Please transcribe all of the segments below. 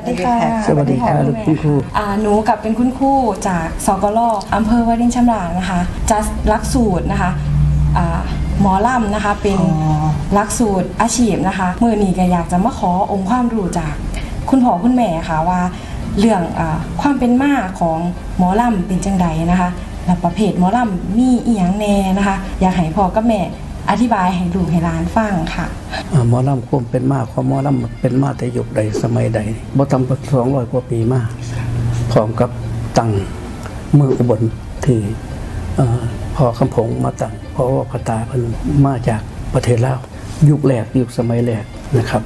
สวัสดีค่ะสวัสดีค่ะลูกคุณครูอ่าหนูกับเป็นคุณครูจากสกลอำเภอวารินชำราญนะคะจัดหลักสูตรนะคะอ่าหมอลำนะคะเป็นอ๋อหลักสูตรอาชีพนะคะมือนี้ก็อยากจะมาขอองค์ความรู้จากคุณพ่อคุณแม่ค่ะว่าเรื่องอาความเป็นมาของหมอลำเป็นจังใดนะคะและประเภทหมอลำมีอีหยังแน่นะคะ อยากให้พ่อกับแม่ อธิบายให้ลูกให้หลานฟังค่ะอ่าหมอลำควมเป็นมาความหมอลำเป็นมาแต่ยุคใดสมัยใดบ่ต่ำกว่าสองร้อยกว่าปีมากพร้อมกับตั้งเมืองอุบลที่พอคำผงมาตั้งเพราะว่าพระตาเพิ่นมาจากประเทศลาวยุคแรกยุคสมัยแรกนะครับ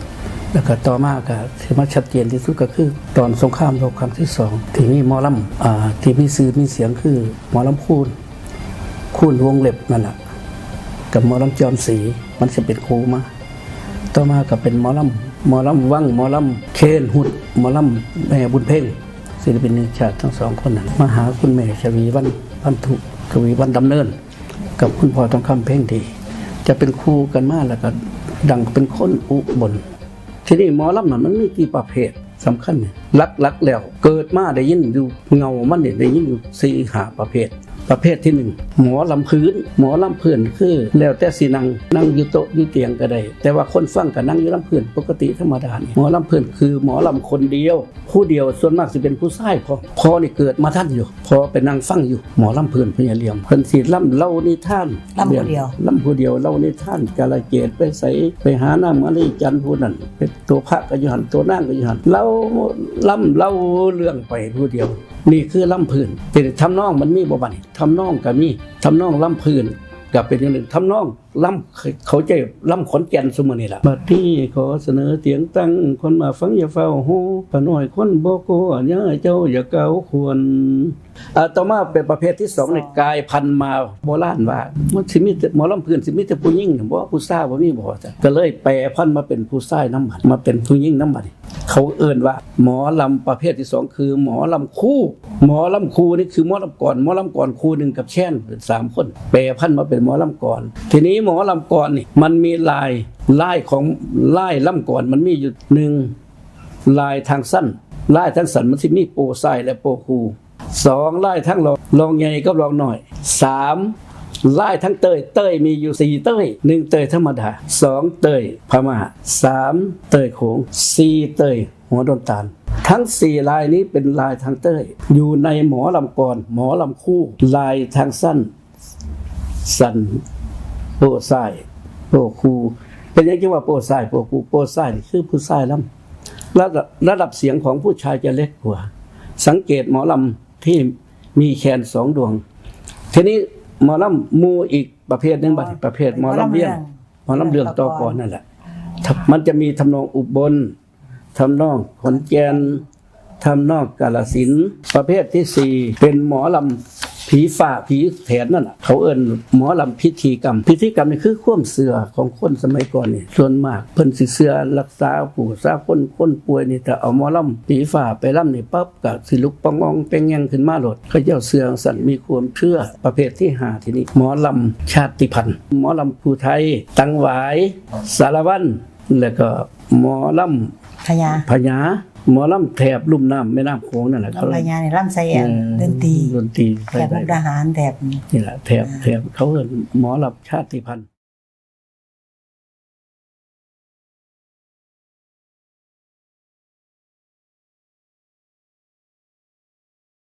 แล้วก็ต่อมาก็ที่มาชัดเจนที่สุดก็คือ ตอนสงครามโลกครั้งที่สองที่มีหมอลำอ่าที่มีซื่อมีเสียงคือหมอลำคูนคูนวงเล็บนั่นแหละ กับหมอลำจอมสีมันจะเป็นครูมา ต่อมาก็เป็นหมอลำหมอลำวังหมอลำเคนหุดหมอลำแม่บุญเพ่งศิลปินแห่งชาติทั้งสองคนนั้นมาหาคุณแม่ชวีวันพันธุกวีวันดำเนิน กับคุณพ่อทองคำเพ่งดี จะเป็นครูกันมากแล้วก็ดังเป็นคนอุบลทีนี้หมอลำนั้นมันมีกี่ประเภทสำคัญเนี่ยลักแล้ว เกิดมาได้ยินอยู่เงามันเนี่ยได้ยินอยู่สี่หาประเภท ประเภทที่หนึ่งหมอลำพื้น หมอลำพื้นคือ แล้วแต่สีนั่งนั่งอยู่โต๊ะอยู่เตียงก็ได้ แต่ว่าคนฟังก็นั่งอยู่ลำพื้นปกติธรรมดานี่หมอลำพื้นคือหมอลำคนเดียว ผู้เดียวส่วนมากสิเป็นผู้ชายพอพอนี่เกิดมาท่านอยู่ พอไปนั่งฟังอยู่หมอลำพื้นพญาเหลี่ยมเพิ่นสิล่ำเล่านิทานลำผู้เดียวลำผู้เดียวเล่านิทานกาลเกตไปใส่ไปหาน้ำมะลิจันทร์ผู้นั้นเป็นตัวพระก็อยู่หันตัวนั่งก็อยู่หันเล่าล่ำเล่าเรื่องไปผู้เดียว นี่คือล่ำพื้นเป็นทำนองมันมีบ่บัดนทำนองก็มีทำนองล้ำพื้นกับเป็นอย่างหนึ่งทำนอง ล่ำเขาใจล่ำขอนแก่นสมอนี่ล่ะบัดที่ขอเสนอเตียงตั้งคนมาฟังอย่าเฝ้าหูปะน้อยคนบ่โกอันยาเจ้าอย่าเกาควรอ่าต่อมาเป็นประเภทที่สองในกายพันธุ์มาโบราณว่ามันสิมีแต่หมอลำพื้นสิมีแต่ผู้หญิงบ่ว่าผู้ชายบ่มีบ่จ้ะก็เลยแปรพันธุ์มาเป็นผู้ชายน้ำมันมาเป็นผู้หญิงน้ำมันเขาเอิ้นว่า หมอลำประเภทที่สองคือ หมอลำคู่ หมอลำคู่นี่คือหมอลำก่อนหมอลำก่อนคู่หนึ่งกับแช่นเป็นสามคน แปรพันธุ์มาเป็นหมอลำก่อน ทีนี้หมอลำก่อนนี่มันมีลายลายของลายลำก่อนมันมีอยู่หนึ่งลายทางสั้นลายทางสั้นมันสิมีโปรไซและโปรคูสองลายทั้งรองรองใหญ่กับรองหน่อยสามลายทั้งเตยเตยมีอยู่สี่เตยหนึ่งเตยธรรมดาสองเตยพม่าสามเตยโขงสี่เตยหัวดนตาลทั้งสี่ลายนี้เป็นลายทางเตยอยู่ในหมอลำกรหมอลำคู่ ลายทางสั้น สัน โปรไซโปรคูเป็นอย่างที่ว่าโปรไซโปรคูโปรไซนี่คือผู้ชายลำระดับระดับเสียงของผู้ชายจะเล็กกว่า สังเกตหมอลำที่มีแคนสองดวง ทีนี้หมอลำหมูอีกประเภทหนึ่งบัดประเภทหมอลำเลี้ยงหมอลำเรื่องต่อก่อนนั่นแหละทับมันจะมีทำนองอุบลทำนองขอนแก่นทำนองกาลสินธุ์ประเภทที่สี่เป็นหมอลำ ผีฝ่าผีแถนนั่นแหละเขาเอิ้นหมอลำพิธีกรรม พิธีกรรมนี่คือความเสื่อของคนสมัยก่อนนี่ส่วนมากเพิ่นสิเสื่อรักษาผู้รักษาคนคนป่วยนี่แต่เอาหมอลำผีฝ่าไปลำนี่ปั๊บก็สิลุกปองงองเป็นแงงขึ้นมาโลดเขาเจ้าเสื่อสันมีความเชื่อประเภทที่ห้าทีนี้หมอลำชาติพันธุ์หมอลำภูไทย ตังหวาย สารวันแล้วก็หมอลพญาำพญา หมอลำแถบลุ่มน้ำแม่น้ำโขงนั่นแหละเขาลำพญาในลำไส้แอนเออดนตรีดนตรีแถบมุกดาหารแถบนี่แหละแถบแถบเขาเอิ้นหมอลำชาติพันธุ์